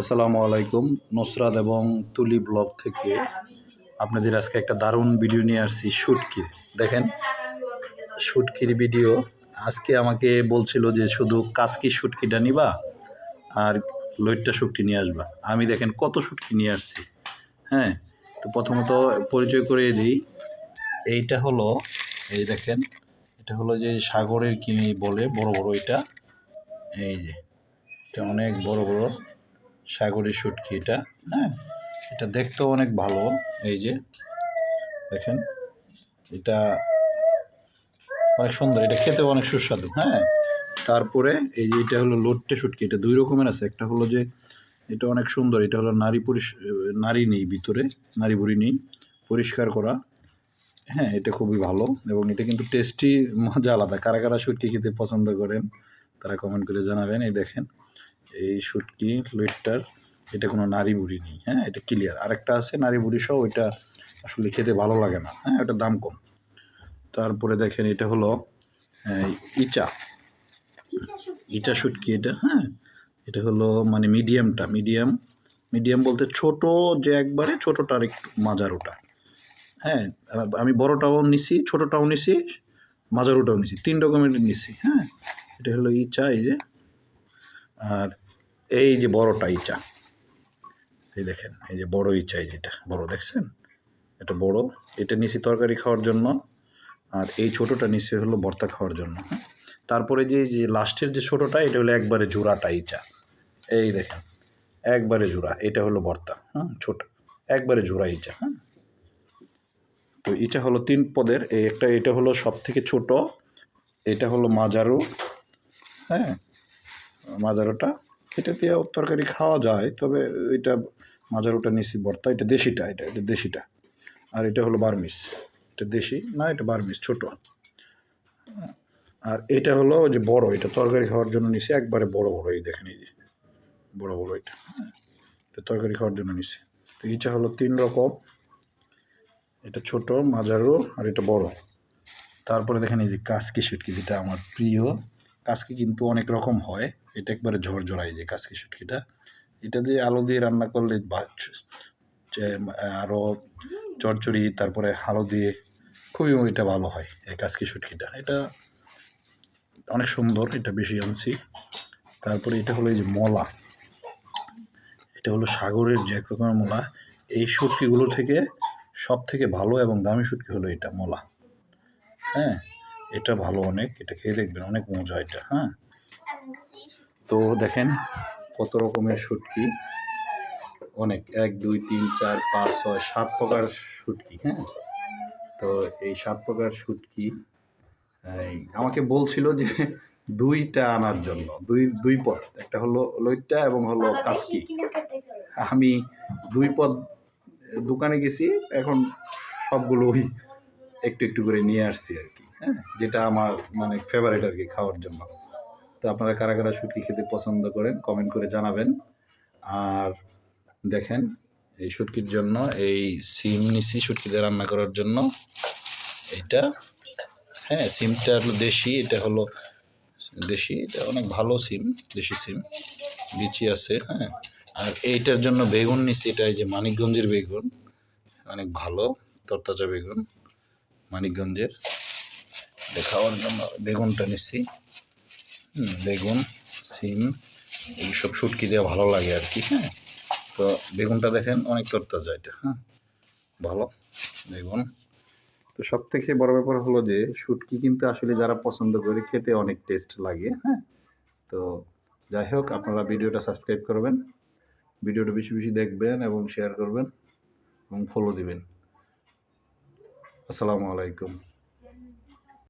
আসসালামু আলাইকুম। নুসরাত এবং তুলি ব্লগ থেকে আপনাদের আজকে একটা দারুণ ভিডিও নিয়ে আসছি, শুটকির। দেখেন, শুটকির ভিডিও। আজকে আমাকে বলছিল যে শুধু কাসকি শুটকিটা নিবা আর লইট্টা শুটকি নিয়ে আসবা। আমি দেখেন কত শুটকি নিয়ে আসছি। হ্যাঁ তো প্রথমত পরিচয় করে দিই। এইটা হলো, এই দেখেন, এটা হলো যে সাগরের কি বলে, বড় বড় এটা। এই যে, এটা অনেক বড় বড়। সাগরের শুটকি এটা হ্যাঁ? এটা দেখতেও অনেক ভালো, এই যে, দেখেন, এটা অনেক সুন্দর, এটা খেতেও অনেক সুস্বাদু হ্যাঁ? তারপরে এই যে এটা হলো লোট্টে শুটকি, এটা দুই রকমের আছে, একটা হলো যে এটা অনেক সুন্দর, এটা হলো নারী পরিষ, নারী নেই ভিতরে, নারী বুড়ি নেই, পরিষ্কার করা হ্যাঁ এটা খুবই ভালো এবং এটা কিন্তু টেস্টি মজা আলাদা, কারা কারা শুটকি খেতে পছন্দ করেন, তারা কমেন্ট করে জানাবেন, এই দেখেন। এই শুটকি লুইটটার এটা কোনো নারী বুড়ি নেই হ্যাঁ? এটা ক্লিয়ার আরেকটা আছে, নারী বুড়ি সহ, ওইটা আসলে খেতে ভালো লাগে না হ্যাঁ? ওটার দাম কম। তারপরে দেখেন, এটা হলো ইচা। ইচা শুটকি এটা হ্যাঁ? এটা হলো মানে মিডিয়ামটা মিডিয়াম মিডিয়াম বলতে ছোট যে একবারে, ছোটোটার একটু মাজার ওটা হ্যাঁ? আমি বড়টাও নিছি, ছোটোটাও নিছি মাজারোটাও নিছি, তিন রকমের নিছি হ্যাঁ? এটা হলো ইচা, এই যে। আর এই যে বড়টা ইচা এই দেখেন, এই যে বড় ইচা এই যেটা, বড় দেখছেন? এটা বড়, এটা নিছি তরকারি খাওয়ার জন্য, আর এই ছোটোটা নিচে হলো ভর্তা খাওয়ার জন্য হ্যাঁ? তারপরে যে যে লাস্টের যে ছোটোটা, এটা হলো একবারে জোড়াটা ইচা এই দেখেন, একবারে জোড়া, এটা হলো ভর্তা হ্যাঁ? ছোট, একবারে জোড়া ইচা হ্যাঁ? তো ইচা হলো তিন পদের, এই একটা, এটা হলো সব থেকে ছোট, এটা হলো মাজারু হ্যাঁ? মাজারোটা এটা দিয়ে তরকারি খাওয়া যায়, তবে এটা মাজারোটা নিচি ভর্তা, এটা দেশিটা, এটা এটা দেশিটা। আর এটা হলো বার্মিস, এটা দেশি, না, এটা বার্মিস, ছোট। আর এটা হলো যে বড়, এটা তরকারি খাওয়ার জন্য নিছি একবারে বড় বড়, এই দেখেন এই যে, বড় বড় এটা হ্যাঁ এটা তরকারি খাওয়ার জন্য নিছি তো ইচা হলো তিন রকম, এটা ছোট মাঝারো আর এটা বড়। তারপরে দেখেন এই যে কাসকি শুটকি যেটা আমার প্রিয়। কাসকি কিন্তু অনেক রকম হয়। এটা একবারে ঝরঝরাই যে কাসকি শুটকিটা। এটা দিয়ে আলু দিয়ে রান্না করলে আরও চচ্চড়ি তারপরে আলু দিয়ে খুবই এটা ভালো হয়, এই কাসকি শুটকিটা। এটা অনেক সুন্দর, এটা বেশি আনছি। তারপরে এটা হলো এই যে মলা। এটা হলো সাগরের যে এক রকমের মলা। এই শুটকিগুলো থেকে সব থেকে ভালো এবং দামি শুটকি হলো এটা মলা। হ্যাঁ? এটা ভালো অনেক এটা খেয়ে দেখবেন অনেক মজা এটা হ্যাঁ? তো দেখেন কত রকমের শুটকি। অনেক এক দুই তিন চার পাঁচ ছয় সাত প্রকার শুটকি হ্যাঁ? তো এই সাত প্রকার শুটকি আমাকে বলছিল যে দুইটা আনার জন্য দুই দুই পদ একটা হলো লইট্টা এবং হলো কাসকি। আমি দুই পদ দোকানে গেছি এখন সবগুলো ওই একটু একটু করে নিয়ে আসছি আর কি হ্যাঁ? যেটা আমার মানে ফেভারিট আর কি খাওয়ার জন্য। তো আপনারা কারা কারা শুটকি খেতে পছন্দ করেন কমেন্ট করে জানাবেন। আর দেখেন, এই শুটকির জন্য, এই সিম নিছি শুটকিতে রান্না করার জন্য। এটা হ্যাঁ সিমটা হলো দেশি, এটা হলো দেশি, এটা অনেক ভালো সিম, দেশি সিম। বিচি আছে হ্যাঁ। আর এইটার জন্য বেগুন নিচ্ছি এটা এই যে মানিকগঞ্জের বেগুন, অনেক ভালো, তরতাজা বেগুন। মানিকগঞ্জের। এটা খাওয়ার জন্য বেগুনটা নিচ্ছি বেগুন, সিম, এইসব শুটকি দেওয়া ভালো লাগে আর কি হ্যাঁ। তো বেগুনটা দেখেন অনেক তরতাজা এটা হ্যাঁ। ভালো, বেগুন। তো সব থেকে বড় ব্যাপার হলো যে, শুটকি কিন্তু আসলে যারা পছন্দ করে খেতে অনেক টেস্ট লাগে হ্যাঁ। তো যাই হোক, আপনারা ভিডিওটা সাবস্ক্রাইব করবেন, ভিডিওটা বেশি বেশি দেখবেন এবং শেয়ার করবেন এবং ফলো দিবেন। আসসালামু আলাইকুম।